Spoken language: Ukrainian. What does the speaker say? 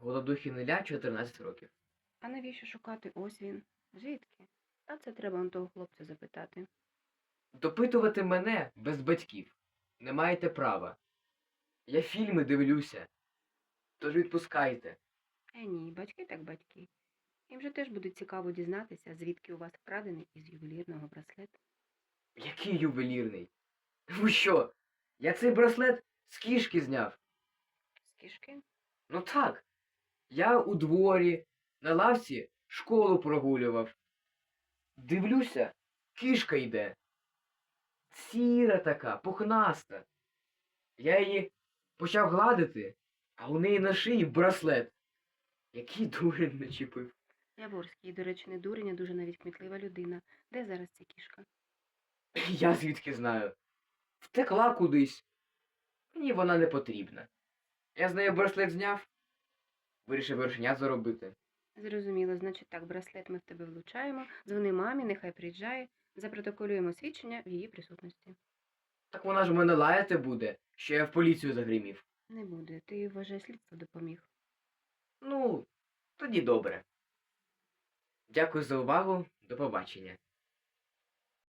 Голодухи Неля 14 років. А навіщо шукати? Ось він. Звідки? А це треба он того хлопця запитати. Допитувати мене без батьків. Не маєте права. Я фільми дивлюся. Тож відпускайте. Е, ні, батьки так батьки. Їм же теж буде цікаво дізнатися, звідки у вас вкрадений із ювелірного браслет. Який ювелірний? Ви що? Я цей браслет з кішки зняв. З кішки? Ну так. Я у дворі, на лавці школу прогулював. Дивлюся, кішка йде. Сіра така, пухнаста. Я її почав гладити, а у неї на шиї браслет. Який дурень начепив. Яворський, до речі, не дурень, а дуже навіть кмітлива людина. Де зараз ця кішка? Я звідки знаю. Втекла кудись. Мені вона не потрібна. Я з нею браслет зняв, вирішив вершенят заробити. Зрозуміло, значить так, браслет ми в тебе влучаємо, дзвони мамі, нехай приїжджає, запротоколюємо свідчення в її присутності. Так вона ж мене лаяти буде, що я в поліцію загримів. Не буде, ти вважай, слідство допоміг. Ну, тоді добре. Дякую за увагу. До побачення.